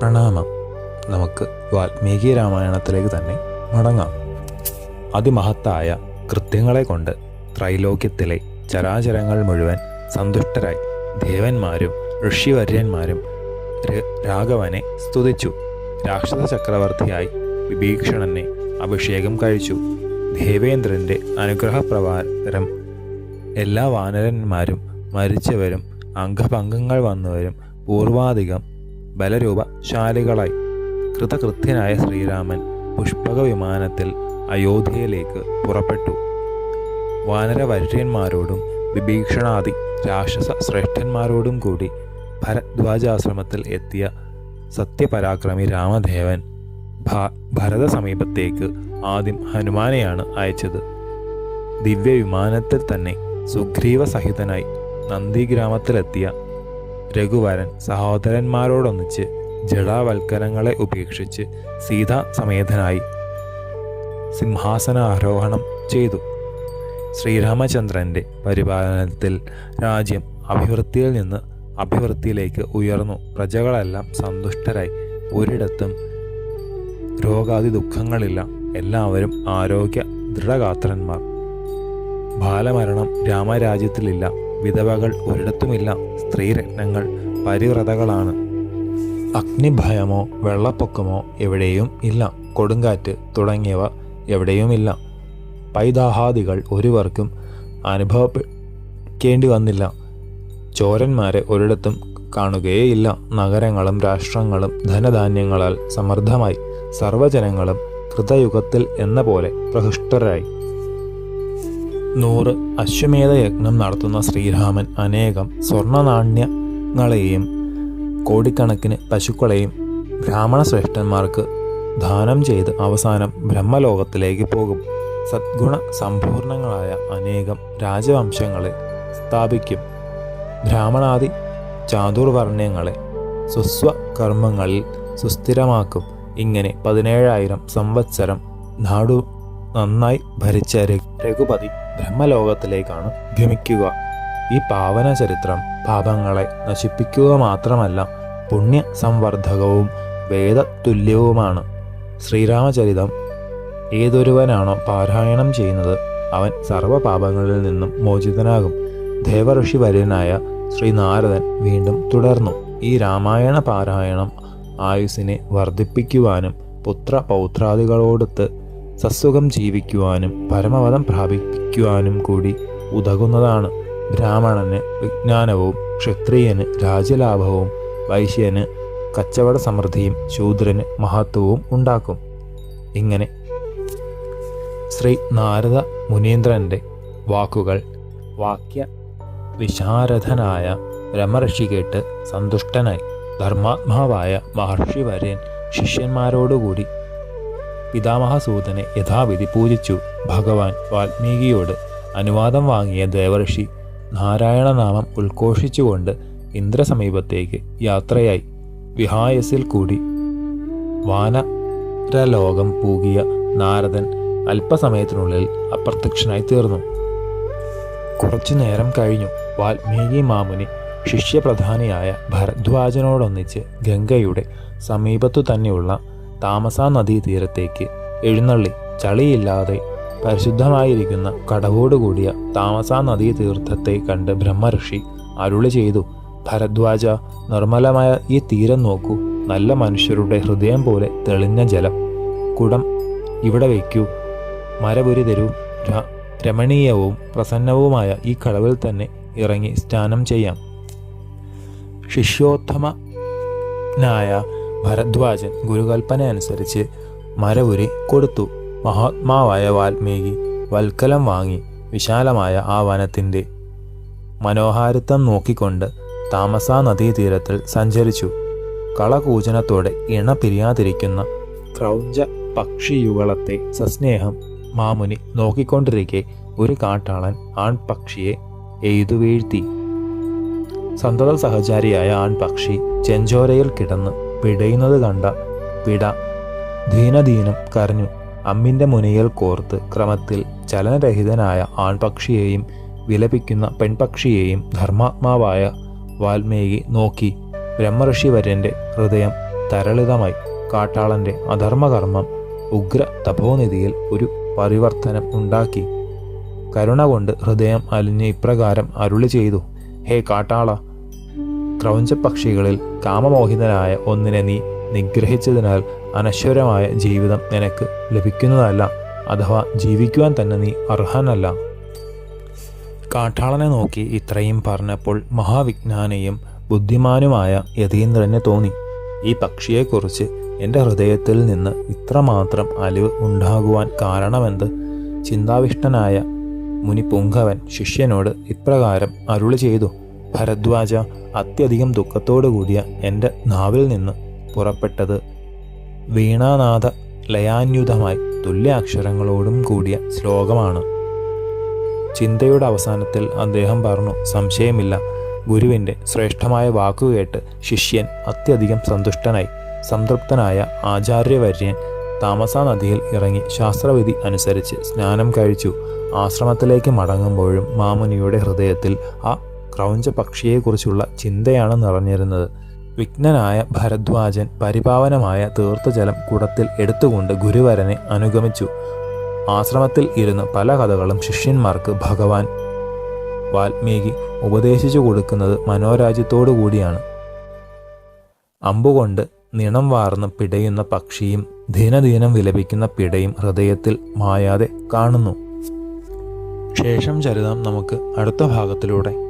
പ്രണാമം. നമുക്ക് വാൽമീകി രാമായണത്തിലേക്ക് തന്നെ മടങ്ങാം. അതിമഹത്തായ കൃത്യങ്ങളെ കൊണ്ട് ത്രൈലോക്യത്തിലെ ചരാചരങ്ങൾ മുഴുവൻ സന്തുഷ്ടരായി ദേവന്മാരും ഋഷിവര്യന്മാരും രാഘവനെ സ്തുതിച്ചു. രാക്ഷസ ചക്രവർത്തിയായി വിഭീഷണനെ അഭിഷേകം കഴിച്ചു. ദേവേന്ദ്രന്റെ അനുഗ്രഹപ്രകാരം എല്ലാ വാനരന്മാരും മരിച്ചവരും അംഗഭംഗങ്ങൾ വന്നവരും പൂർവാധികം ബലരൂപശാലികളായി കൃതകൃത്യനായ ശ്രീരാമൻ പുഷ്പക വിമാനത്തിൽ അയോധ്യയിലേക്ക് പുറപ്പെട്ടു. വാനരവര്യന്മാരോടും വിഭീഷണാദി രാക്ഷസ ശ്രേഷ്ഠന്മാരോടും കൂടി ഭരദ്വാജാശ്രമത്തിൽ എത്തിയ സത്യപരാക്രമി രാമദേവൻ ഭരത സമീപത്തേക്ക് ആദ്യം ഹനുമാനെയാണ് അയച്ചത്. ദിവ്യവിമാനത്തിൽ തന്നെ സുഗ്രീവ സഹിതനായി നന്ദിഗ്രാമത്തിലെത്തിയ രഘുവരൻ സഹോദരന്മാരോടൊന്നിച്ച് ജടാവൽക്കരങ്ങളെ ഉപേക്ഷിച്ച് സീതാ സമേതനായി സിംഹാസനാരോഹണം ചെയ്തു. ശ്രീരാമചന്ദ്രന്റെ പരിപാലനത്തിൽ രാജ്യം അഭിവൃദ്ധിയിൽ നിന്ന് അഭിവൃദ്ധിയിലേക്ക് ഉയർന്നു. പ്രജകളെല്ലാം സന്തുഷ്ടരായി. ഒരിടത്തും രോഗാദി ദുഃഖങ്ങളില്ല. എല്ലാവരും ആരോഗ്യ ദൃഢഗാത്രന്മാർ. ബാലമരണം രാമരാജ്യത്തിലില്ല. വിധവകൾ ഒരിടത്തുമില്ല. സ്ത്രീരത്നങ്ങൾ പരിവ്രതകളാണ്. അഗ്നിഭയമോ വെള്ളപ്പൊക്കമോ എവിടെയും ഇല്ല. കൊടുങ്കാറ്റ് തുടങ്ങിയവ എവിടെയുമില്ല. പൈതാഹാദികൾ ഒരുവർക്കും അനുഭവപ്പെടേണ്ടി വന്നില്ല. ചോരന്മാരെ ഒരിടത്തും കാണുകയേയില്ല. നഗരങ്ങളും രാഷ്ട്രങ്ങളും ധനധാന്യങ്ങളാൽ സമൃദ്ധമായി. സർവജനങ്ങളും കൃതയുഗത്തിൽ എന്ന പോലെ പ്രഹൃഷ്ടരായി. നൂറ് അശ്വമേധ യജ്ഞം നടത്തുന്ന ശ്രീരാമൻ അനേകം സ്വർണനാണ്യങ്ങളെയും കോടിക്കണക്കിന് പശുക്കളെയും ബ്രാഹ്മണ ശ്രേഷ്ഠന്മാർക്ക് ദാനം ചെയ്ത് അവസാനം ബ്രഹ്മലോകത്തിലേക്ക് പോകും. സദ്ഗുണ സമ്പൂർണങ്ങളായ അനേകം രാജവംശങ്ങളെ സ്ഥാപിക്കും. ബ്രാഹ്മണാദി ചാതുർവർണയങ്ങളെ സുസ്വകർമ്മങ്ങളിൽ സുസ്ഥിരമാക്കും. ഇങ്ങനെ പതിനേഴായിരം സംവത്സരം നാടു നന്നായി ഭരിച്ച രഘുപതി ബ്രഹ്മലോകത്തിലേക്കാണ് ഗമിക്കുക ഈ പാവന ചരിത്രം പാപങ്ങളെ നശിപ്പിക്കുക മാത്രമല്ല പുണ്യ സംവർദ്ധകവും വേദതുല്യവുമാണ്. ശ്രീരാമചരിതം ഏതൊരുവനാണോ പാരായണം ചെയ്യുന്നത് അവൻ സർവപാപങ്ങളിൽ നിന്നും മോചിതനാകും. ദേവഋഷി വര്യനായ ശ്രീനാരദൻ വീണ്ടും തുടർന്നു. ഈ രാമായണ പാരായണം ആയുസിനെ വർദ്ധിപ്പിക്കുവാനും പുത്ര പൗത്രാദികളോടൊത്ത് സസുഖം ജീവിക്കുവാനും പരമപദം പ്രാപിക്കുവാനും കൂടി ഉതകുന്നതാണ്. ബ്രാഹ്മണന് വിജ്ഞാനവും ക്ഷത്രിയന് രാജ്യലാഭവും വൈശ്യന് കച്ചവട സമൃദ്ധിയും ശൂദ്രന് മഹത്വവും ഉണ്ടാക്കും. ഇങ്ങനെ ശ്രീ നാരദ മുനീന്ദ്രന്റെ വാക്കുകൾ വാക്യ വിശാരഥനായ രമർഷി കേട്ട് സന്തുഷ്ടനായി. ധർമാത്മാവായ മഹർഷി വര്യൻ ശിഷ്യന്മാരോടുകൂടി പിതാമഹസൂതനെ യഥാവിധി പൂജിച്ചു. ഭഗവാൻ വാൽമീകിയോട് അനുവാദം വാങ്ങിയ ദേവർഷി നാരായണനാമം ഉദ്ഘോഷിച്ചുകൊണ്ട് ഇന്ദ്രസമീപത്തേക്ക് യാത്രയായി. വിഹായസിൽ കൂടി വാനരലോകം പൂകിയ നാരദൻ അല്പസമയത്തിനുള്ളിൽ അപ്രത്യക്ഷനായി തീർന്നു. കുറച്ചു നേരം കഴിഞ്ഞു. വാൽമീകി മാമുനി ശിഷ്യപ്രധാനിയായ ഭരദ്വാജനോടൊന്നിച്ച് ഗംഗയുടെ സമീപത്തു തന്നെയുള്ള താമസാ നദീതീരത്തേക്ക് എഴുന്നള്ളി ചളിയില്ലാതെ പരിശുദ്ധമായിരിക്കുന്ന കടവോടുകൂടിയ താമസാ നദീതീർത്ഥത്തെ കണ്ട് ബ്രഹ്മഋഷി അരുളി ചെയ്തു ഭരദ്വാജ നിർമ്മലമായ ഈ തീരം നോക്കൂ. നല്ല മനുഷ്യരുടെ ഹൃദയം പോലെ തെളിഞ്ഞ ജലം. കുടം ഇവിടെ വയ്ക്കൂ. മരപുരി തരൂ. രമണീയവും പ്രസന്നവുമായ ഈ കടവിൽ തന്നെ ഇറങ്ങി സ്നാനം ചെയ്യാം. ശിഷ്യോത്തമനായ ഭരദ്വാജൻ ഗുരുകൽപ്പന അനുസരിച്ച് മരപുരി കൊടുത്തു. മഹാത്മാവായ വാൽമീകി വൽക്കലം വാങ്ങി വിശാലമായ ആ വനത്തിന്റെ മനോഹാരിത്വം നോക്കിക്കൊണ്ട് താമസാ നദീതീരത്തിൽ സഞ്ചരിച്ചു. കളകൂചനത്തോടെ ഇണ പിരിയാതിരിക്കുന്ന ക്രൗഞ്ച പക്ഷിയുകളത്തെ സസ്നേഹം മാമുനി നോക്കിക്കൊണ്ടിരിക്കെ ഒരു കാട്ടാളൻ ആൺപക്ഷിയെ എയ്തു വീഴ്ത്തി. സന്തത സഹചാരിയായ ആൺപക്ഷി ചെഞ്ചോരയിൽ കിടന്ന് പിടയുന്നത് കണ്ട പിട ദീനദീനം കരഞ്ഞു. അമ്മിന്റെ മുനയിൽ കോർത്ത് ക്രമത്തിൽ ചലനരഹിതനായ ആൺപക്ഷിയെയും വിലപിക്കുന്ന പെൺപക്ഷിയെയും ധർമാത്മാവായ വാൽമീകി നോക്കി. ബ്രഹ്മഋഷി വര്യന്റെ ഹൃദയം തരളിതമായി. കാട്ടാളന്റെ അധർമ്മകർമ്മം ഉഗ്ര തപോനിധിയിൽ ഒരു പരിവർത്തനം ഉണ്ടാക്കി. കരുണ കൊണ്ട് ഹൃദയം അലിഞ്ഞ് ഇപ്രകാരം അരുളി ചെയ്തു. ഹേ കാട്ടാള ക്രൗഞ്ചപക്ഷികളിൽ കാമമോഹിതനായ ഒന്നിനെ നീ നിഗ്രഹിച്ചതിനാൽ അനശ്വരമായ ജീവിതം നിനക്ക് ലഭിക്കുന്നതല്ല. അഥവാ ജീവിക്കുവാൻ തന്നെ നീ അർഹനല്ല. കാട്ടാളനെ നോക്കി ഇത്രയും പറഞ്ഞപ്പോൾ മഹാവിജ്ഞാനിയും ബുദ്ധിമാനുമായ യതീന്ദ്രന് തോന്നി. ഈ പക്ഷിയെക്കുറിച്ച് എന്റെ ഹൃദയത്തിൽ നിന്ന് ഇത്രമാത്രം അലിവ് ഉണ്ടാകുവാൻ കാരണമെന്ത്? ചിന്താവിഷ്ടനായ മുനി പുങ്കവൻ ശിഷ്യനോട് ഇപ്രകാരം അരുളി ചെയ്തു. ഭരദ്വാജ അത്യധികം ദുഃഖത്തോടു കൂടിയ എന്റെ നാവിൽ നിന്ന് പുറപ്പെട്ടത്. വീണാനാഥ ലയാന്യുതമായി തുല്യാക്ഷരങ്ങളോടും കൂടിയ ശ്ലോകമാണ്. ചിന്തയുടെ അവസാനത്തിൽ അദ്ദേഹം പറഞ്ഞു സംശയമില്ല. ഗുരുവിന്റെ ശ്രേഷ്ഠമായ വാക്കുകേട്ട് ശിഷ്യൻ അത്യധികം സന്തുഷ്ടനായി. സംതൃപ്തനായ ആചാര്യവര്യൻ താമസ നദിയിൽ ഇറങ്ങി ശാസ്ത്രവിധി അനുസരിച്ച് സ്നാനം കഴിച്ചു. ആശ്രമത്തിലേക്ക് മടങ്ങുമ്പോഴും മാമുനിയുടെ ഹൃദയത്തിൽ ആ ക്രൗഞ്ച പക്ഷിയെക്കുറിച്ചുള്ള ചിന്തയാണ് നിറഞ്ഞിരുന്നത്. വിഘ്നനായ ഭരദ്വാജൻ പരിപാവനമായ തീർത്ഥജലം കുടത്തിൽ എടുത്തുകൊണ്ട് ഗുരുവരനെ അനുഗമിച്ചു. ആശ്രമത്തിൽ ഇരുന്ന് പല കഥകളും ശിഷ്യന്മാർക്ക് ഭഗവാൻ വാൽമീകി ഉപദേശിച്ചു കൊടുക്കുന്നത് മനോരാജ്യത്തോടു കൂടിയാണ്. അമ്പുകൊണ്ട് നിണം വാർന്ന് പിടയുന്ന പക്ഷിയും ദിനദിനം വിലപിക്കുന്ന പിടയും ഹൃദയത്തിൽ മായാതെ കാണുന്നു. ശേഷം ചരിതം നമുക്ക് അടുത്ത ഭാഗത്തിലൂടെ